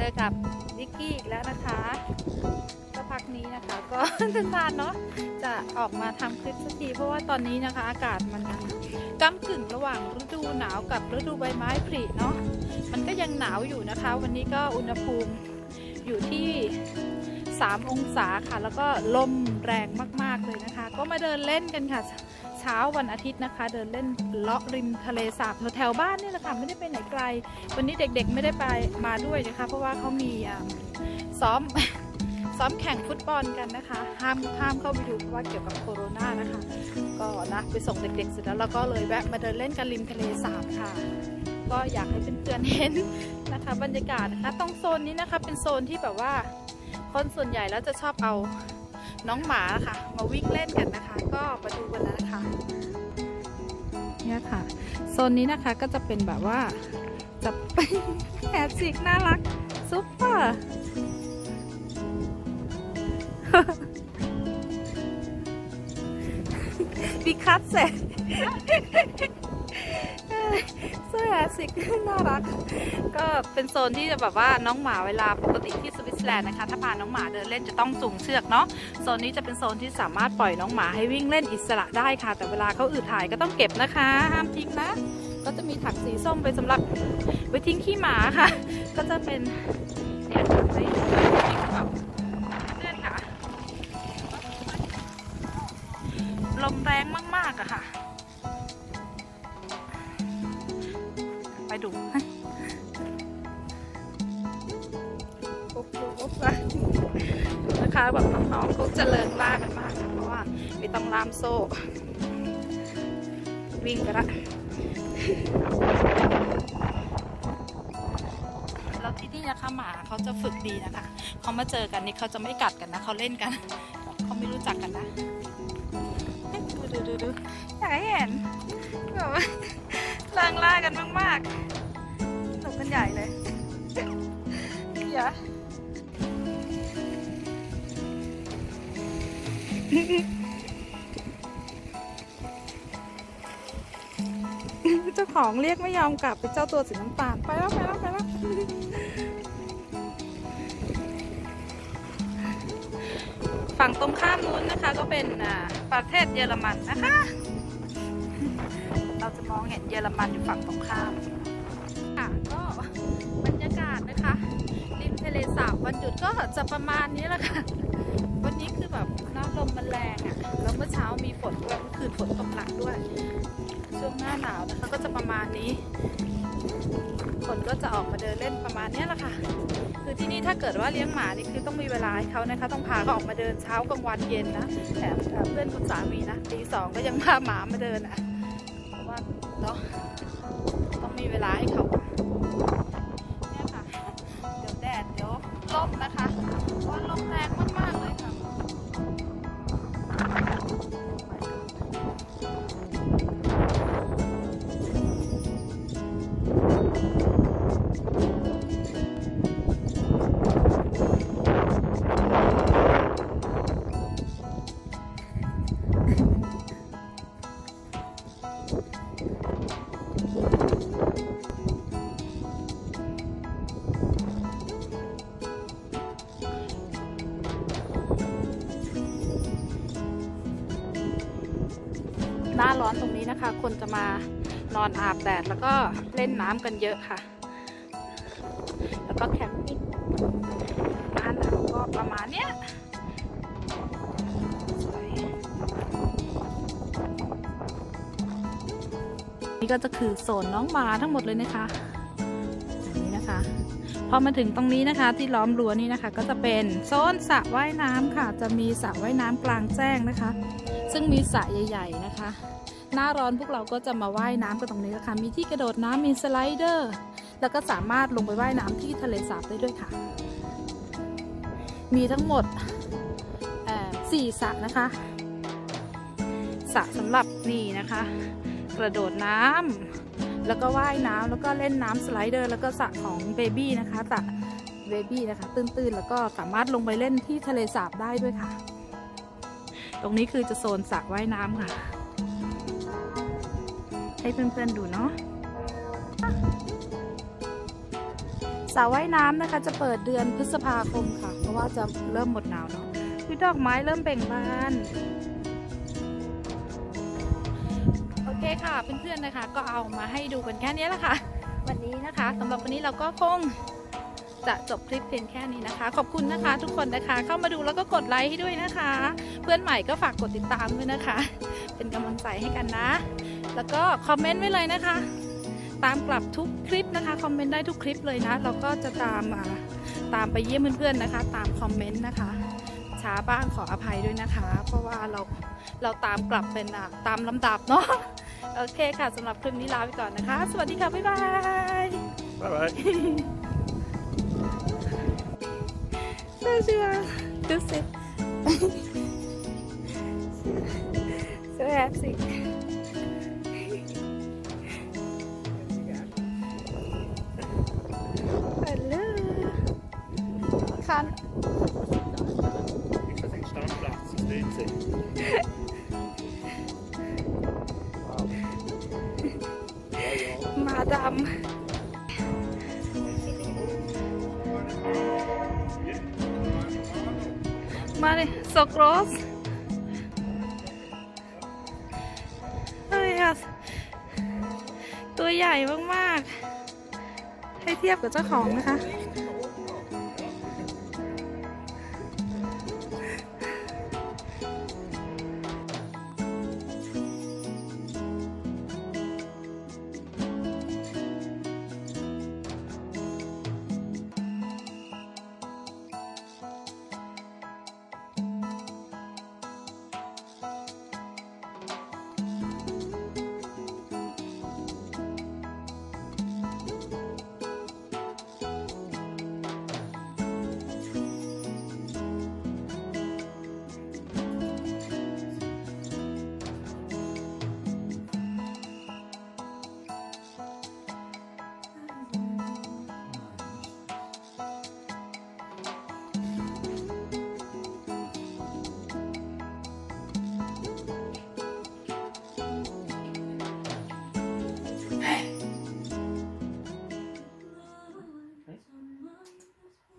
จอกับวิกกี้อีกแล้วนะคะก็พักนี้นะคะ ก็นานๆเนาะจะออกมาทำคลิปสักที เพราะว่าตอนนี้นะคะ อากาศมันก้ากึ่งระหว่างฤดูหนาวกับฤดูใบไม้ผลิเนาะมันก็ยังหนาวอยู่นะคะ วันนี้ก็อุณหภูมิอยู่ที่ 3 องศาค่ะ แล้วก็ลมแรงมาก ๆเลยนะคะ ก็มาเดินเล่นกันค่ะ เช้าวันอาทิตย์นะคะ เดินเล่นเลาะริมทะเลสาบแถวๆบ้านนี่แหละค่ะไม่ได้ไปไหนไกล วันนี้เด็กๆไม่ได้ไปมาด้วยนะคะ เพราะว่าเขามีอ่าซ้อมซ้อมแข่งฟุตบอลกันนะคะ ห้ามห้ามเข้าไปดูเพราะว่าเกี่ยวกับโควิดนะคะ ก็นะไปส่งเด็กๆเสร็จแล้วเราก็เลยแวะมาเดินเล่นกันริมทะเลสาบค่ะ ก็อยากให้เพื่อนๆเห็นนะคะ บรรยากาศนะคะตรงโซนนี้นะคะเป็นโซนที่แบบว่าคนส่วนใหญ่แล้วจะชอบเอา น้องหมาค่ะ มาวิ่งเล่นกันนะคะ ก็มาดูกันแล้วนะคะเนี่ยค่ะโซนนี้นะคะก็จะเป็นแบบว่าจะแฮชิกน่ารักซุปเปอร์ดิคัสเซ็ต เสื้อแฮชิกน่ารัก ก็เป็นโซนที่จะแบบว่าน้องหมาเวลาปกติที่สวิตเซอร์แลนด์นะคะ ถ้าพาน้องหมาเดินเล่นจะต้องจูงเชือกเนาะ โซนนี้จะเป็นโซนที่สามารถปล่อยน้องหมาให้วิ่งเล่นอิสระได้ค่ะ แต่เวลาเขาอืดถ่ายก็ต้องเก็บนะคะ ห้ามทิ้งนะ ก็จะมีถังสีส้มไปสำหรับไว้ทิ้งขี้หมาค่ะ ก็จะเป็นเนี่ยไว้แบบเล่นค่ะ ลมแรงมากๆอะค่ะ ดูปุ๊บปุ๊บปุ๊บนะคะแบบน้องๆเขาเจริญมากกันมากเพราะว่าไม่ต้องล่ามโซ่ วิ่งไปละแล้วที่นี่นะคะหมาเขาจะฝึกดีนะคะเขามาเจอกันนี่เขาจะไม่กัดกันนะเขาเล่นกันเขาไม่รู้จักกันนะ ดูดูดูดูอยากให้เห็นแบบ ว่างล่ากันมากๆสนุกกันใหญ่เลยอย่าเจ้าของเรียกไม่ยอมกลับเป็นเจ้าตัวสีน้ำตาลไปแล้วไปแล้วไปแล้วฝั่งตรงข้ามนู้นนะคะ ก็เป็นประเทศเยอรมันนะคะ มองเห็นเยอรมันอยู่ฝั่งตรงข้าม ค่ะก็บรรยากาศนะคะริมทะเลสาบวันหยุดก็จะประมาณนี้แหละค่ะ วันนี้คือแบบน้ำลมมันแรงอะ่ะ แล้วเมื่อเช้ามีฝนด้วยเมื่อคืนฝนตกหนักด้วย ช่วงหน้าหนาวนะคะก็จะประมาณนี้คนก็จะออกมาเดินเล่นประมาณนี้แหละค่ะ คือที่นี่ถ้าเกิดว่าเลี้ยงหมานี่คือต้องมีเวลาให้เขานะคะ ต้องพาเขาออกมาเดินเช้ากลางวันเย็นนะแถมเพื่อนคุณสามีนะตีสองก็ยังพาหมามาเดินอะเพราะ เนาะต้องมีเวลาให้เขา ร้อนตรงนี้นะคะ คนจะมานอนอาบแดดแล้วก็เล่นน้ำกันเยอะค่ะ แล้วก็แคมปิ้งหน้าหนาวก็ประมาณเนี้ยนี่ก็จะคือโซนน้องหมาทั้งหมดเลยนะคะ พอมาถึงตรงนี้นะคะที่ล้อมรั้วนี่นะคะ ก็จะเป็นโซนสระว่ายน้ำค่ะ จะมีสระว่ายน้ำกลางแจ้งนะคะ ซึ่งมีสระใหญ่ ๆนะคะ หน้าร้อนพวกเราก็จะมาว่ายน้ำกันตรงนี้นะคะ มีที่กระโดดน้ำมีสไลเดอร์ แล้วก็สามารถลงไปว่ายน้ำที่ทะเลสาบได้ด้วยค่ะ มีทั้งหมดสี่สระนะคะสระสำหรับนี่นะคะ กระโดดน้ำ แล้วก็ว่ายน้ำแล้วก็เล่นน้ำสไลเดอร์ แล้วก็สระของเบบี้นะคะสระเบบี้นะคะ ตื้นๆ แล้วก็สามารถลงไปเล่นที่ทะเลสาบได้ด้วยค่ะ ตรงนี้คือจะโซนสระว่ายน้ำค่ะ ให้เพื่อนๆดูเนาะสระว่ายน้ำนะคะ จะเปิดเดือนพฤษภาคมค่ะ เพราะว่าจะเริ่มหมดหนาวเนาะคือดอกไม้เริ่มเบ่งบาน เคค่ะเพื่อนๆนะคะ ก็เอามาให้ดูกันแค่นี้แหละค่ะ วันนี้นะคะสำหรับวันนี้เราก็คงจะจบคลิปเพียงแค่นี้นะคะ ขอบคุณนะคะ ทุกคนนะคะ เข้ามาดูแล้วก็กดไลค์ให้ด้วยนะคะ เพื่อนใหม่ก็ฝากกดติดตามด้วยนะคะ เป็นกำลังใจให้กันนะ แล้วก็คอมเมนต์ไว้เลยนะคะ ตามกลับทุกคลิปนะคะคอมเมนต์ได้ทุกคลิปเลยนะ เราก็จะตามมาตามไปเยี่ยมเพื่อนๆนะคะ ตามคอมเมนต์นะคะ ช้าบ้างขออภัยด้วยนะคะ เพราะว่าเราเราตามกลับเป็นอะตามลำดับเนาะโอเคค่ะสำหรับคลิปนี้ลาไปก่อนนะคะ สวัสดีค่ะ บ๊ายบาย Bye bye. Sehr schön. Das ist so herzig. Hallo. Kann. Ist das ein สิมาดำมาเลย so close เฮ้ยค่ะตัวใหญ่มาก ๆ ให้เทียบกับเจ้าของนะคะ